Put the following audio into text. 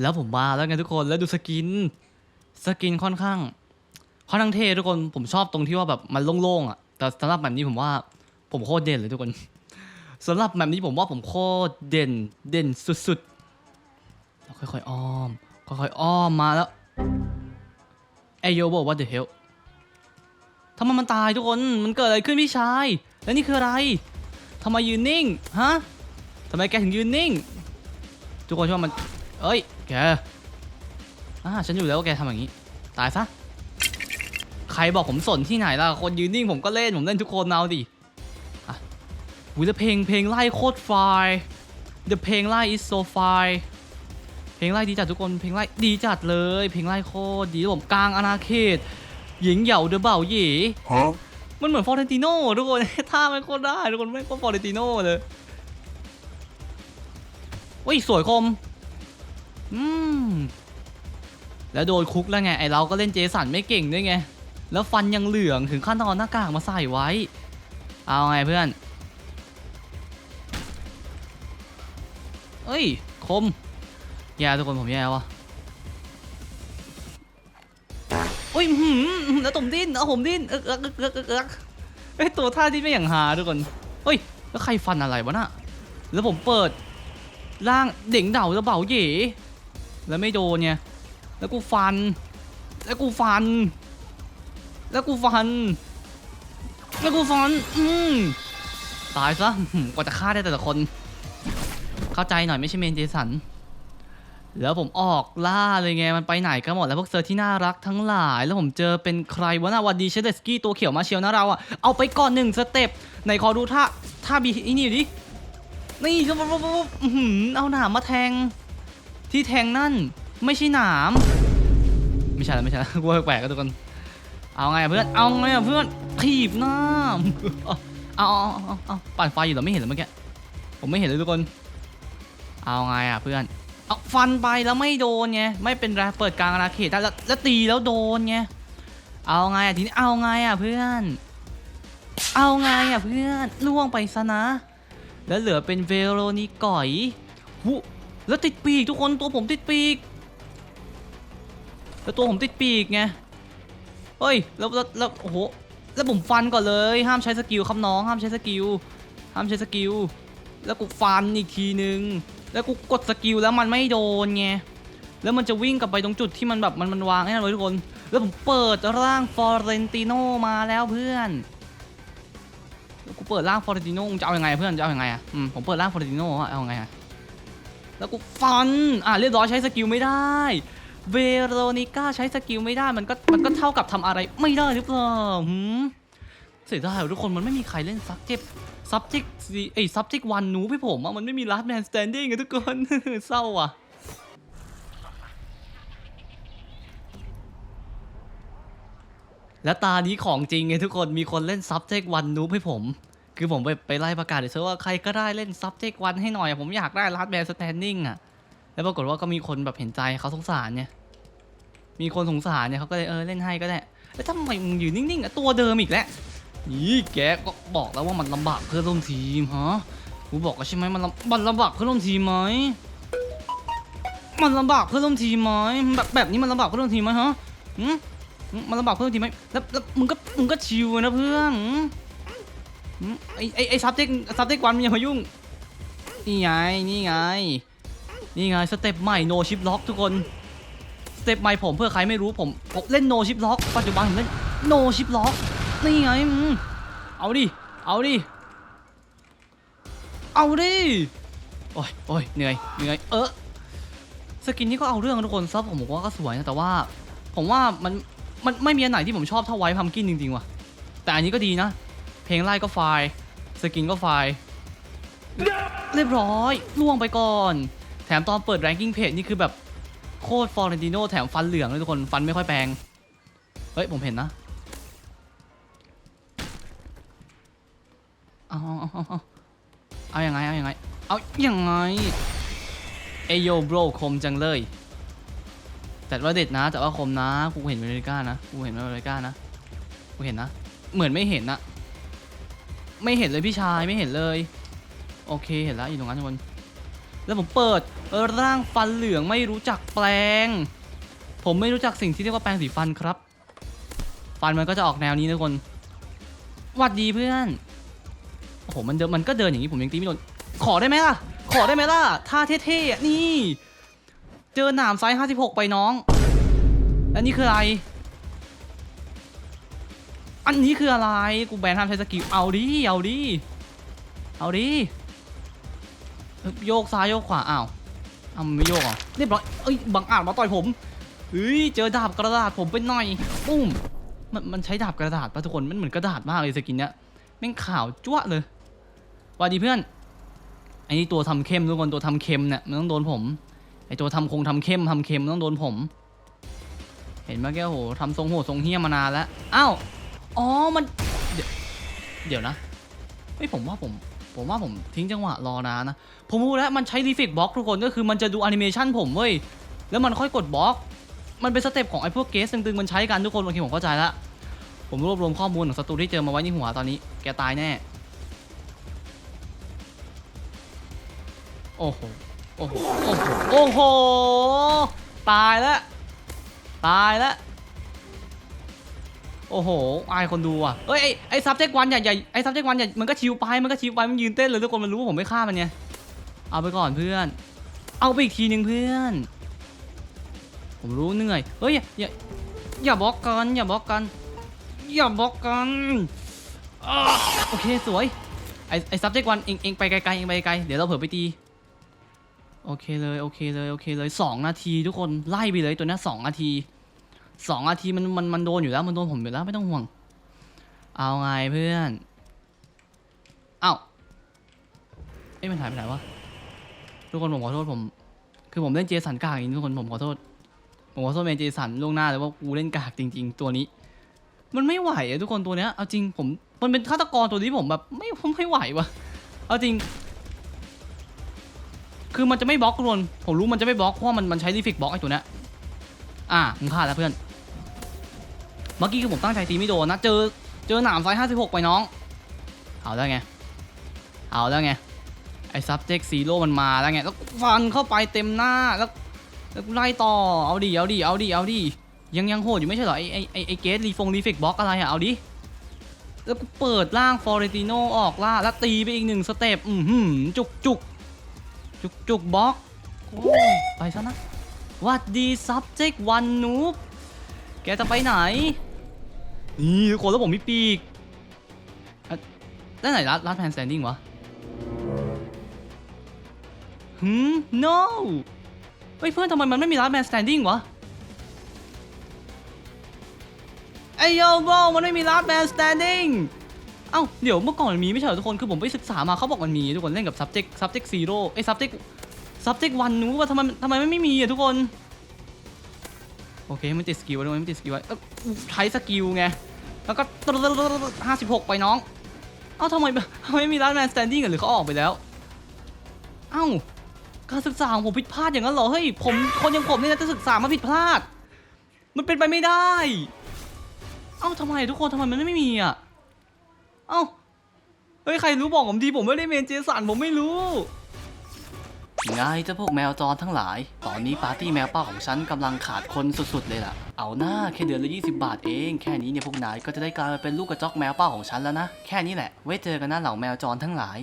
แล้วผมมาแล้วไงทุกคนแล้วดูสกิน สกินค่อนข้างค่อนข้างเท่ทุกคนผมชอบตรงที่ว่าแบบมันโล่งๆอะแต่สำหรับแบบนี้ผมว่าผมโคตรเด่นเลยทุกคนสำหรับแบบนี้ผมว่าผมโคตรเด่นเด่นสุดๆค่อยๆอ้อมค่อยๆอ้อมมาแล้วไอโยบอกว่า the hell ทำไมมันตายทุกคน มันเกิดอะไรขึ้นพี่ชาย แล้วนี่คืออะไรทำไมยืนนิ่ง ฮะทำไมแกถึงยืนนิ่ง ทุกคนคิดว่ามัน เอ้ย แกอ่าฉันอยู่แล้วว่าแกทำอย่างนี้ ตายซะ ใครบอกผมสนที่ไหนล่ะ คนยืนนิ่งผมก็เล่น ผมเล่นทุกคนเอาดิอะวิแต่เพลงเพลงไล่โคตรไฟ The เพลงไล่ is so fine เพลงไล่ดีจัดทุกคน เพลงไล่ดีจัดเลย เพลงไล่โคตรดีแล้วผมกลางอาณาเขต หญิงเหยาเดอะเบ่าเหย่ Huh? มันเหมือนฟอร์เรนติโน่ทุกคน ท่ามันโคตรได้ ทุกคนไม่ก็ฟอร์เรนติโน่เลยอุ้ยสวยคม อืม แล้วโดนคุกแล้วไง ไอเราก็เล่นเจสันไม่เก่งด้วยไง แล้วฟันยังเหลืองถึงขั้นตอนหน้ากากมาใส่ไว้ เอาไงเพื่อน เอ้ย คม แย่ทุกคนผมแย่วะอุ้ยหืมแล้วผมดิ้นเอาผมดิ้นเอิกเอิกเอิกเอิกเอิกเอิกเอ้ยตัวท่าที่ไม่อย่างหาทุกคนเฮ้ย แล้วใครฟันอะไรวะน่ะ แล้วผมเปิด ร่างเด่งเดาแล้วเบาเย่ แล้วไม่โดนไงแล้วกูฟัน แล้วกูฟัน แล้วกูฟัน แล้วกูฟัน อืมตายซะกว่าจะฆ่าได้แต่ละคน เข้าใจหน่อยไม่ใช่เมนเจสัน แล้วผมออกล่าเลยไง มันไปไหนกันหมดแล้วพวกเซอร์ที่น่ารักทั้งหลาย แล้วผมเจอเป็นใครวะน่ะวันดีเชเดสกี้ตัวเขียวมาเชียวนะเราอะเอาไปก่อนหนึ่งสเต็ปไหนขอดูท่าท่าบีอีนี่ดิ นี่ก็ปุ๊บปุ๊บปุ๊บอื้อหือเอาหนามมาแทง ที่แทงนั่นไม่ใช่หนาม ไม่ใช่แล้วไม่ใช่แล้วกูแปลกๆกันทุกคนเอาไงอะเพื่อน เอาไงอะเพื่อนถีบหน้าเอาเอาเอาเอาเอปั่นไฟอยู่เหรอไม่เห็นเหรอเมื่อกี้ผมไม่เห็นเลยทุกคน เอาไงอะเพื่อน เอาฟันไปแล้วไม่โดนไงไม่เป็นไรเปิดกลางอาณาเขตได้แล้วแล้วตีแล้วโดนไงเอาไงอะทีนี้เอาไงอะเพื่อน เอาไงอะเพื่อนล่วงไปซะนะ แล้วเหลือเป็นเวโรนิก่อยหู แล้วติดปีกทุกคนตัวผมติดปีก แล้วตัวผมติดปีกไง เฮ้ย แล้วแล้วแล้วโอ้โห แล้วผมฟันก่อนเลย ห้ามใช้สกิลครับน้อง ห้ามใช้สกิล ห้ามใช้สกิล แล้วกูฟันอีกทีนึง แล้วกูกดสกิลแล้วมันไม่โดนไง แล้วมันจะวิ่งกลับไปตรงจุดที่มันแบบมันมันวางให้เราทุกคน แล้วผมเปิดร่างฟอร์เรนติโนมาแล้วเพื่อนกูเปิดร่างฟอร์ติโน่จะเอาอยังไงเพื่อนจะเอาอยังไงอะผมเปิดร่างฟอร์ติโน่อะเอายังไงอะ แล้วกูฟัน อะเรียบร้อยใช้สกิลไม่ได้ เวโรนิก้าใช้สกิลไม่ได้มันก็มันก็เท่ากับทำอะไรไม่ได้หรือเปล่าหืมเสียดายทุกคนมันไม่มีใครเล่น subject subject ไอ้ subject one หนูพี่ผมอะมันไม่มี last man standing อะทุกคน เศร้าอะแล้วตานี้ของจริงไงทุกคนมีคนเล่น subject one นูบให้ผม คือผมไปไปไล่ประกาศเลยเชื่อว่าใครก็ได้เล่น subject one ให้หน่อย ผมอยากได้ last man standing อะ แล้วปรากฏว่าก็มีคนแบบเห็นใจเขาสงสารเนี่ย มีคนสงสารเนี่ยเขาก็เลยเออเล่นให้ก็ได้ แล้วทำไมมึงอยู่นิ่งๆอะตัวเดิมอีกแล้วนี่แกก็บอกแล้วว่ามันลำบากเพื่อนร่วมทีมฮะกูบอกแล้วใช่ไหมมันลำมันลำบากเพื่อนร่วมทีมไหมมันลำบากเพื่อนร่วมทีมไหมแบบแบบนี้มันลำบากเพื่อนร่วมทีมไหมฮะมันลำบากเพื่อนทีไหมแล้วแล้วมึงก็มึงก็ชิวนะเพื่อน ไอไอไอซับเทคซับเทควันมันย่ามายุ่ง นี่ไง นี่ไง นี่ไง สเต็ปใหม่โนชิปล็อกทุกคน สเต็ปใหม่ผมเพื่อใครไม่รู้ผมผมเล่นโนชิปล็อกปัจจุบันผมเล่นโนชิปล็อกนี่ไงเอาดิ เอาดิ เอาดิ โอ้ยโอ้ยเหนื่อย เหนื่อย เออสกินนี้ก็เอาเรื่องทุกคนซับผมบอกว่าก็สวยนะ แต่ว่า ผมว่ามัน มันไม่มีอันไหนที่ผมชอบเท่าไวท์พัมกินจริงๆว่ะ แต่อันนี้ก็ดีนะ เพลงไล่ก็ไฟล์สกินก็ไฟล์เรียบร้อยล่วงไปก่อน แถมตอนเปิด ranking page นี่คือแบบโคตรฟอร์เรนติโนแถมฟันเหลืองเลยทุกคนฟันไม่ค่อยแปลง เฮ้ย ผมเห็นนะเอาเอาเอาเอาเอายังไงเอาอยังไงเอาอยังไงเอโยโบรคมจังเลย แต่ว่าเด็ดนะ แต่ว่าคมนะกูเห็นเมริกานะกูเห็นเมริกานะกูเห็นนะ เหมือนไม่เห็นนะ ไม่เห็นเลยพี่ชายไม่เห็นเลย โอเคเห็นแล้วอยู่ตรงนั้นทุกคนแล้วผมเปิดร่างฟันเหลืองไม่รู้จักแปลง ผมไม่รู้จักสิ่งที่เรียกว่าแปรงสีฟันครับ ฟันมันก็จะออกแนวนี้นะคนหวัดดีเพื่อนโอ้โหมันเดินมันก็เดินอย่างนี้ผมยังตีไม่โดนขอได้ไหมล่ะ ขอได้ไหมล่ะท่าเท่ๆนี่ เจอหนามไซส์56 ไปน้องแล้วนี่คืออะไร อันนี้คืออะไร กูแบนห้ามใช้สกิล เอาดิ เอาดิ เอาดิ โยกซ้ายโยกขวาอ้าวอ้าวมันไม่โยกเหรอเรียบร้อย เอ้ย บังอาจมาต่อยผมเฮ้ย เจอดาบกระดาษผมไปหน่อยปุ้ม มันมันใช้ดาบกระดาษป่ะทุกคน มันเหมือนกระดาษมากเลยสกินเนี้ยแม่งขาวจั๊วะเลยวัสดีเพื่อนไอ้นี่ตัวทำเข้มทุกคน ตัวทำเค็มเนี่ยมันต้องโดนผม ไอ้ตัวทำคงทำเข้มทำเค็มต้องโดนผม เห็นเมื่อกี้โหทำทรงโหดทรงเฮี้ยมานานแล้ว อ้าว อ๋อ มัน เดี๋ยวเดี๋ยวนะเฮ้ยผมว่าผม ผมว่าผมทิ้งจังหวะรอนานนะ ผมรู้แล้วมันใช้รีเฟกบล็อกทุกคนก็คือมันจะดูแอนิเมชันผมเว้ย แล้วมันค่อยกดบล็อก มันเป็นสเต็ปของไอ้พวกเกสตึงๆมันใช้กันทุกคนโอเคผมเข้าใจแล้วผมรวบรวมข้อมูลของศัตรูที่เจอมาไว้ในหัวตอนนี้ แกตายแน่ โอ้โห โอ้โห โอ้โห โอ้โห ตายแล้ว ตายแล้ว โอ้โห อายคนดูอะ เอ้ย ไอ้ไอ้ซับเจ็กวันอย่าอย่าไอ้ซับเจ็กวันอย่ามันก็ชิวไป มันก็ชิวไป มันยืนเต้นเลยทุกคนมันรู้ว่าผมไม่ฆ่ามันไง เอาไปก่อนเพื่อน เอาไปอีกทีหนึ่งเพื่อน ผมรู้เหนื่อย เฮ้ย อย่า อย่าอย่าบล็อกกัน อย่าบล็อกกัน อย่าบล็อกกันอโอเคสวย ไอ้ไอ้ subject วันเองเองไปไกลๆเองไปไกล เดี๋ยวเราเผื่อไปตี โอเคเลย โอเคเลย โอเคเลยสองนาทีทุกคน ไล่ไปเลยตัวนี้สองนาที สองนาทีมันมันมันโดนอยู่แล้วมันโดนผมอยู่แล้วไม่ต้องห่วง เอาไงเพื่อน เอ้าเอ้ยมันหายไปไหนวะทุกคนผมขอโทษผม คือผมเล่นเจสันกากอย่างทุกคนผมขอโทษ ผมขอโทษเมนเจสันล่วงหน้าเลยว่ากูเล่นกากจริง ๆ ตัวนี้ มันไม่ไหวอะทุกคนตัวเนี้ยเอาจริงผมมันเป็นฆาตกรตัวนี้ผมแบบไม่ผมไม่ไหววะเอาจริง คือมันจะไม่บล็อกทุกคนผมรู้มันจะไม่บล็อกเพราะมันมันใช้รีฟิกบล็อกไอ้ตัวเนี้ยอะมึงฆ่าแล้วเพื่อน เมื่อกี้คือผมตั้งใจตีไม่โดนนะ เจอเจอหนามไซส์ห้าสิบหกไปน้อง เอาแล้วไง เอาแล้วไง ไอ้ subject zero มันมาแล้วไง แล้วฟันเข้าไปเต็มหน้า แล้วแล้วกูไล่ต่อ เอาดิ เอาดิ เอาดิ เอาดิ ยังยังโหดอยู่ไม่ใช่เหรอ ไอไอไอไอเกสรีฟงรีเฟกบล็อกอะไรอะเอาดิ แล้วกูเปิดร่างฟอร์เรติโนออกล่า แล้วตีไปอีกหนึ่งสเต็ป อือหือจุกจุกจุกจุกบล็อกไปซะนะวัดดี subject one noob แกจะไปไหน นี่ทุกคนแล้วผมมีปีกอะแล้ไหนรัดรัดแพนสแตนดิ้งวะหืม no เฮ้ยเพื่อนทำไมมันไม่มีรัดแมนสแตนดิ้งวะไอโยโบมันไม่มี last man standing เอ้าเดี๋ยวเมื่อก่อนมันมีไม่ใช่เหรอทุกคนคือผมไปศึกษามาเขาบอกมันมีทุกคนเล่นกับ subject subject zero ไอ้ subject subject one นู้ว่าทำไมทำไมมันไม่มีอะทุกคน โอเคมันติดสกิลไว้ด้วยมันติดสกิลไว้ใช้สกิลไง แล้วก็ห้าสิบหกไปน้อง เอ้าทำไมทำไมไม่มี last man standing อะหรือเขาออกไปแล้ว เอ้า การศึกษาของผมผิดพลาดอย่างนั้นเหรอ เฮ้ย ผมคนอย่างผมเนี่ยนะจะศึกษามาผิดพลาด มันเป็นไปไม่ได้ เอ้าทำไมทุกคนทำไมมันไม่มีอะ เอ้า เฮ้ย ใครรู้บอกผมดีผมไม่ได้เมนเจสันผมไม่รู้ ไงเจ้าพวกแมวจรทั้งหลาย ตอนนี้ปาร์ตี้แมวป้าของฉันกำลังขาดคนสุดๆเลยล่ะ เอาหน้าแค่เดือนละ 20 บาทเอง แค่นี้เนี่ยพวกนายก็จะได้กลายมาเป็นลูกกระจอกแมวป้าของฉันแล้วนะ แค่นี้แหละ ไว้เจอกันนะเหล่าแมวจรทั้งหลาย